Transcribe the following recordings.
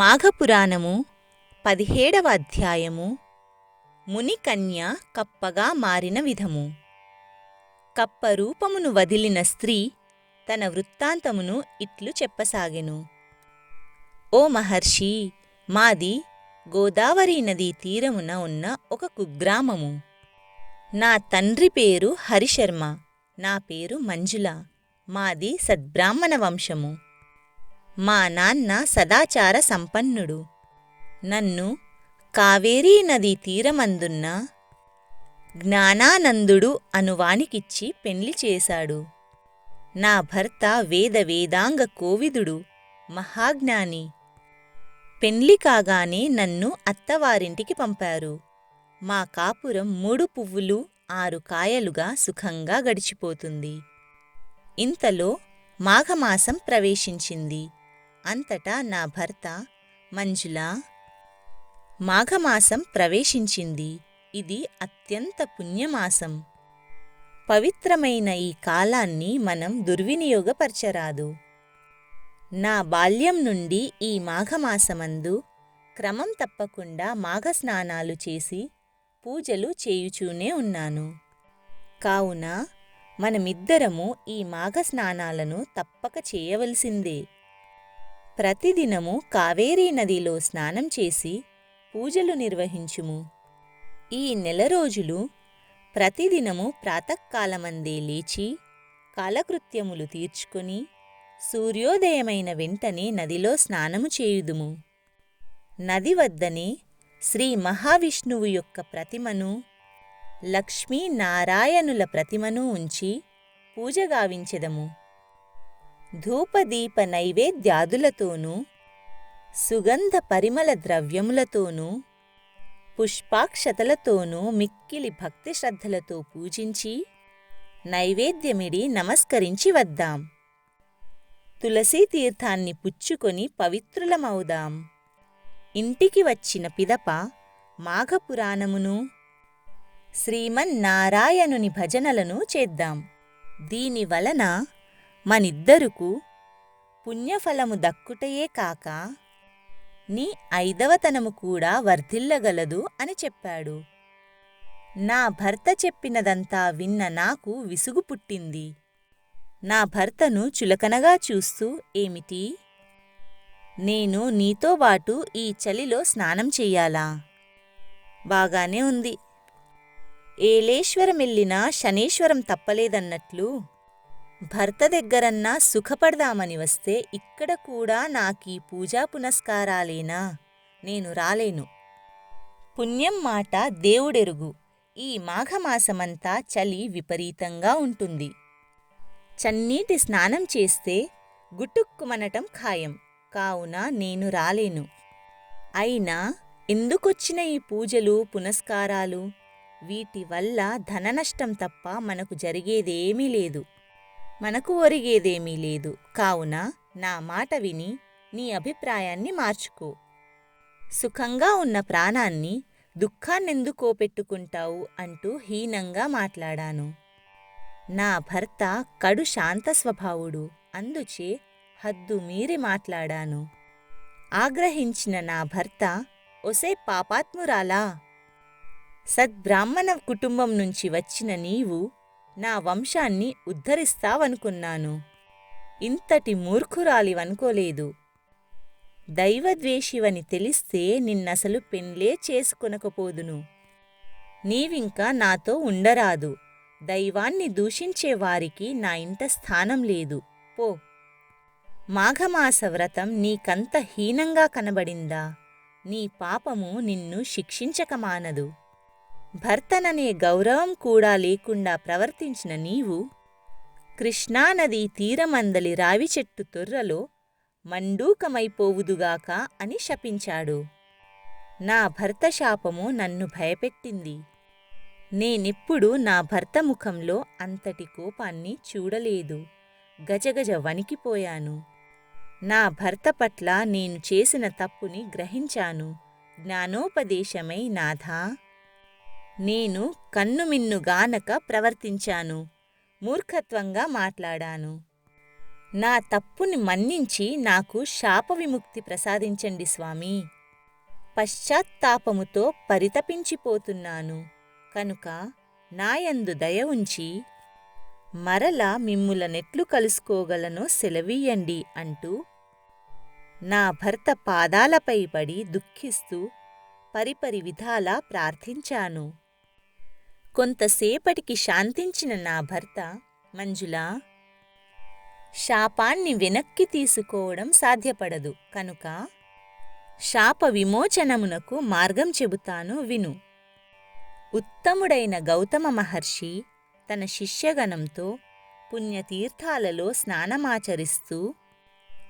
మాఘపురాణము పదిహేడవ అధ్యాయము మునికన్య కప్పగా మారిన విధము. కప్ప రూపమును వదిలిన స్త్రీ తన వృత్తాంతమును ఇట్లు చెప్పసాగెను. ఓ మహర్షి మాది గోదావరి నదీ తీరమున ఉన్న ఒక కుగ్రామము. నా తండ్రి పేరు హరిశర్మ నా పేరు మంజుల మాది సద్బ్రాహ్మణ వంశము. మా నాన్న సదాచార సంపన్నుడు. నన్ను కావేరీ నదీ తీరమందున్న జ్ఞానానందుడు అనువానికిచ్చి పెండ్లి చేశాడు. నా భర్త వేద వేదాంగ కోవిదుడు మహాజ్ఞాని. పెండ్లి కాగానే నన్ను అత్తవారింటికి పంపారు. మా కాపురం మూడు పువ్వులు ఆరు కాయలుగా సుఖంగా గడిచిపోతుంది. ఇంతలో మాఘమాసం ప్రవేశించింది. అంతటా నా భర్త మంజుల మాఘమాసం ప్రవేశించింది. ఇది అత్యంత పుణ్యమాసం. పవిత్రమైన ఈ కాలాన్ని మనం దుర్వినియోగపరచరాదు. నా బాల్యం నుండి ఈ మాఘమాసమందు క్రమం తప్పకుండా మాఘస్నానాలు చేసి పూజలు చేయుచూనే ఉన్నాను. కావున మనమిద్దరము ఈ మాఘస్నానాలను తప్పక చేయవలసిందే. ప్రతిదినము కావేరీ నదిలో స్నానం చేసి పూజలు నిర్వహించుము. ఈ నెల రోజులు ప్రతిదినము ప్రాతకాలమందే లేచి కాలకృత్యములు తీర్చుకొని సూర్యోదయమైన వెంటనే నదిలో స్నానము చేయుదుము. నది వద్దనే శ్రీ మహావిష్ణువు యొక్క ప్రతిమను లక్ష్మీనారాయణుల ప్రతిమను ఉంచి పూజ గావించెదము. ధూపదీప నైవేద్యాదులతోనూ సుగంధ పరిమళ ద్రవ్యములతోనూ పుష్పాక్షతలతోనూ మిక్కిలి భక్తి శ్రద్ధలతో పూజించి నైవేద్యమిడి నమస్కరించి వద్దాం. తులసీ తీర్థాన్ని పుచ్చుకొని పవిత్రులమవుదాం. ఇంటికి వచ్చిన పిదప మాఘపురాణమును శ్రీమన్నారాయణుని భజనలను చేద్దాం. దీని వలన మనిద్దరుకు పుణ్యఫలము దక్కుటయే కాక నీ ఐదవతనము కూడా వర్ధిల్లగలదు అని చెప్పాడు. నా భర్త చెప్పినదంతా విన్న నాకు విసుగు పుట్టింది. నా భర్తను చులకనగా చూస్తూ ఏమిటి? నేను నీతో బాటు ఈ చలిలో స్నానం చెయ్యాలా బాగానే ఉంది. ఏలేశ్వరమెల్లినా శనేశ్వరం తప్పలేదన్నట్లు భర్త దగ్గరన్నా సుఖపడదామని వస్తే ఇక్కడ కూడా నాకీ పూజా పునస్కారాలేనా? నేను రాలేను. పుణ్యం మాట దేవుడెరుగు. ఈ మాఘమాసమంతా చలి విపరీతంగా ఉంటుంది. చన్నీటి స్నానం చేస్తే గుటుక్కుమనటం ఖాయం. కావున నేను రాలేను. అయినా ఎందుకొచ్చిన ఈ పూజలు పునస్కారాలు? వీటి వల్ల ధననష్టం తప్ప మనకు జరిగేదేమీ లేదు. మనకు ఒరిగేదేమీ లేదు. కావున నా మాట విని నీ అభిప్రాయాన్ని మార్చుకో. సుఖంగా ఉన్న ప్రాణాన్ని దుఃఖాన్నెందుకో పెట్టుకుంటావు అంటూ హీనంగా మాట్లాడాను. నా భర్త కడు శాంత స్వభావుడు. అందుచే హద్దు మీరి మాట్లాడాను. ఆగ్రహించిన నా భర్త ఒసే పాపాత్మురాలా! సద్బ్రాహ్మణ కుటుంబం నుంచి వచ్చిన నీవు నా వంశాన్ని ఉద్ధరిస్తావనుకున్నాను. ఇంతటి మూర్ఖురాలివనుకోలేదు. దైవద్వేషివని తెలిస్తే నిన్నసలు పెండ్లే చేసుకొనకపోదును. నీవింకా నాతో ఉండరాదు. దైవాన్ని దూషించే వారికి నా ఇంట స్థానం లేదు. పో. మాఘమాస వ్రతం నీకంత హీనంగా కనబడిందా? నీ పాపము నిన్ను శిక్షించక మానదు భర్తననే గౌరవం కూడా లేకుండా ప్రవర్తించిన నీవు కృష్ణానదీ తీరమందలి రావి చెట్టు తొర్రలో మండూకమైపోవుదుగాక అని శపించాడు. నా భర్త శాపము నన్ను భయపెట్టింది. నేనెప్పుడు నా భర్త ముఖంలో అంతటి కోపాన్ని చూడలేదు. గజగజ వణికిపోయాను. నా భర్త పట్ల నేను చేసిన తప్పుని గ్రహించాను. జ్ఞానోపదేశమై నాథా! నేను కన్నుమిన్నుగానక ప్రవర్తించాను మూర్ఖత్వంగా మాట్లాడాను. నా తప్పుని మన్నించి నాకు శాప విముక్తి ప్రసాదించండి స్వామి. పశ్చాత్తాపముతో పరితపించిపోతున్నాను. కనుక నాయందు దయ ఉంచి మరల మిమ్ముల నెట్లు కలుసుకోగలనో సెలవీయండి అంటూ నా భర్త పాదాలపై పడి దుఃఖిస్తూ పరిపరి విధాలా ప్రార్థించాను. కొంతసేపటికి శాంతించిన నా భర్త మంజులా శాపాన్ని వెనక్కి తీసుకోవడం సాధ్యపడదు. కనుక శాప విమోచనమునకు మార్గం చెబుతాను విను. ఉత్తముడైన గౌతమ మహర్షి తన శిష్యగణంతో పుణ్యతీర్థాలలో స్నానమాచరిస్తూ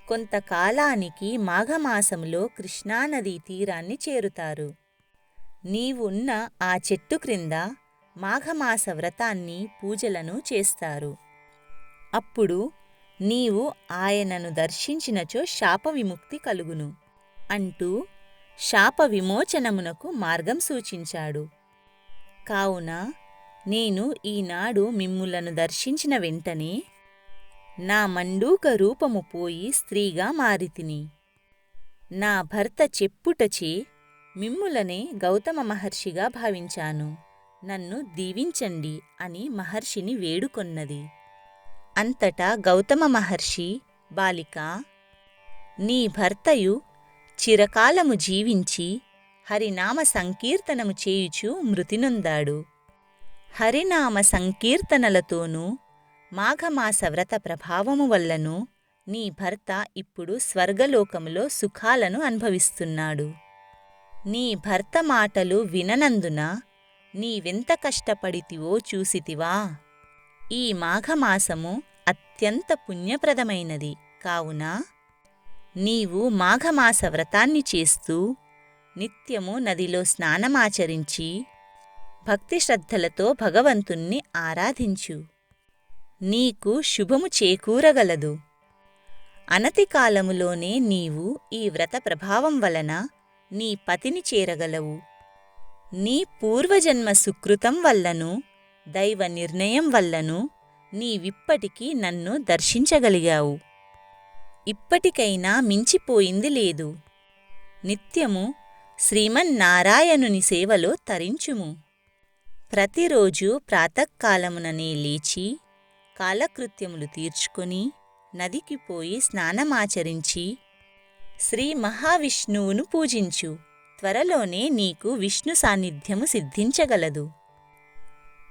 కొంతకాలానికి మాఘమాసములో కృష్ణానదీ తీరాన్ని చేరుతారు. నీవున్న ఆ చెట్టు క్రింద మాఘమాస వ్రతాన్ని పూజలను చేస్తారు. అప్పుడు నీవు ఆయనను దర్శించినచో శాప విముక్తి కలుగును అంటూ శాప విమోచనమునకు మార్గం సూచించాడు. కావున నేను ఈనాడు మిమ్ములను దర్శించిన వెంటనే నా మండూక రూపము పోయి స్త్రీగా మారితిని. నా భర్త చెప్పుటచే మిమ్ములనే గౌతమ మహర్షిగా భావించాను. నన్ను దీవించండి అని మహర్షిని వేడుకొన్నది. అంతటా గౌతమ మహర్షి బాలిక నీ భర్తయు చిరకాలము జీవించి హరినామ సంకీర్తనము చేయుచు మృతినొందాడు. హరినామ సంకీర్తనలతోనూ మాఘమాస వ్రత ప్రభావము వల్లను నీ భర్త ఇప్పుడు స్వర్గలోకములో సుఖాలను అనుభవిస్తున్నాడు. నీ భర్త మాటలు విననందున నీవెంత కష్టపడితివో చూసితివా? ఈ మాఘమాసము అత్యంత పుణ్యప్రదమైనది కావున నీవు మాఘమాస వ్రతాన్ని చేస్తూ నిత్యము నదిలో స్నానమాచరించి భక్తి శ్రద్ధలతో భగవంతుణ్ణి ఆరాధించు. నీకు శుభము చేకూరగలదు. అనతి కాలములోనే నీవు ఈ వ్రత ప్రభావం వలన నీ పతిని చేరగలవు. నీ పూర్వజన్మ సుకృతం వల్లను దైవ నిర్ణయం వల్లను నీవిప్పటికీ నన్ను దర్శించగలిగావు. ఇప్పటికైనా మించిపోయింది లేదు. నిత్యము శ్రీమన్నారాయణుని సేవలో తరించుము. ప్రతిరోజు ప్రాతకాలముననే లేచి కాలకృత్యములు తీర్చుకొని నదికి పోయి స్నానమాచరించి శ్రీ మహావిష్ణువును పూజించు. త్వరలోనే నీకు విష్ణు సాన్నిధ్యము సిద్ధించగలదు.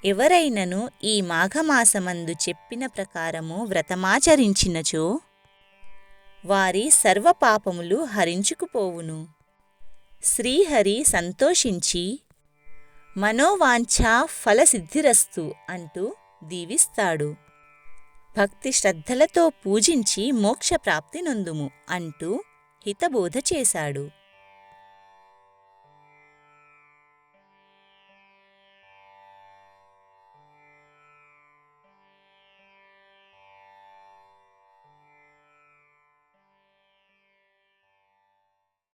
ఎవరైనను ఈ మాఘమాసమందు చెప్పిన ప్రకారము వ్రతమాచరించినచో వారి సర్వపాపములు హరించుకుపోవును. శ్రీహరి సంతోషించి మనోవాంఛా ఫలసిద్ధిరస్తు అంటూ దీవిస్తాడు. భక్తి శ్రద్ధలతో పూజించి మోక్షప్రాప్తి నొందుము అంటూ హితబోధ చేశాడు.